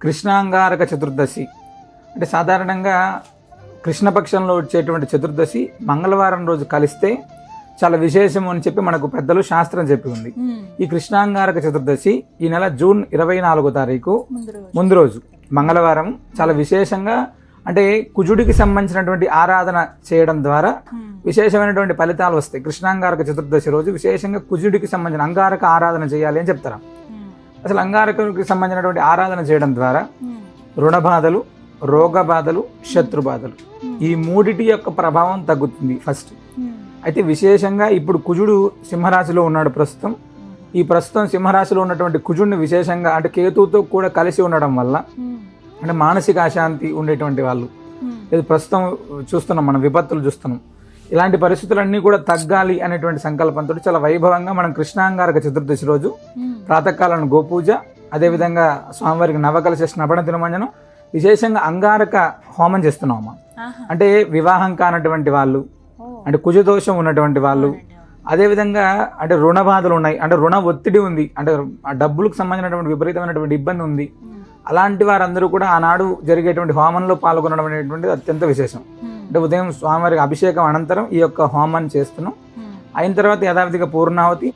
కృష్ణాంగారక చతుర్దశి అంటే సాధారణంగా కృష్ణపక్షంలో వచ్చేటువంటి చతుర్దశి మంగళవారం రోజు కలిస్తే చాలా విశేషం అని చెప్పి మనకు పెద్దలు శాస్త్రం చెప్పి ఉంది. ఈ కృష్ణాంగారక చతుర్దశి ఈ నెల జూన్ ఇరవై నాలుగో తారీఖు ముందు రోజు మంగళవారం చాలా విశేషంగా అంటే కుజుడికి సంబంధించినటువంటి ఆరాధన చేయడం ద్వారా. విశేషమైనటువంటి ఫలితాలు వస్తాయి కృష్ణాంగారక చతుర్దశి రోజు విశేషంగా కుజుడికి సంబంధించిన అంగారక ఆరాధన చేయాలి అని చెప్తారు. అసలు అంగారకుడికి సంబంధించినటువంటి ఆరాధన చేయడం ద్వారా ఉమ్. రుణ బాధలు రోగ బాధలు శత్రు బాధలు ఉమ్. ఈ మూడిటి యొక్క ప్రభావం తగ్గుతుంది ఫస్ట్. అయితే విశేషంగా ఇప్పుడు కుజుడు సింహరాశిలో ఉన్నాడు ప్రస్తుతం ఈ ప్రస్తుతం సింహరాశిలో ఉన్నటువంటి కుజుడిని విశేషంగా అంటే కేతువుతో కూడా కలిసి ఉండడం వల్ల. అంటే మానసిక అశాంతి ఉండేటువంటి వాళ్ళు. ఇది ప్రస్తుతం చూస్తున్నాం మనం విపత్తులు చూస్తున్నాం ఇలాంటి పరిస్థితులన్నీ కూడా తగ్గాలి అనేటువంటి సంకల్పంతో చాలా వైభవంగా మనం కృష్ణాంగారక చతుర్దశి రోజు. ప్రాతకాలం గోపూజ అదేవిధంగా స్వామివారికి నవకలశ స్నపన తిరుమంజనం విశేషంగా అంగారక హోమం చేస్తున్నాం అమ్మ. అంటే వివాహం కానటువంటి వాళ్ళు. అంటే కుజదోషం ఉన్నటువంటి వాళ్ళు. అదేవిధంగా అంటే రుణ బాధలు ఉన్నాయి అంటే రుణ ఒత్తిడి ఉంది అంటే ఆ డబ్బులకు సంబంధించినటువంటి విపరీతమైనటువంటి ఇబ్బంది ఉంది. అలాంటి వారందరూ కూడా ఆనాడు జరిగేటువంటి హోమంలో పాల్గొనడం అనేటువంటిది అత్యంత విశేషం. అంటే ఉదయం స్వామివారికి అభిషేకం అనంతరం ఈ యొక్క హోమాన్ని చేస్తున్నాం. అయిన తర్వాత యథావిధిగా పూర్ణావతి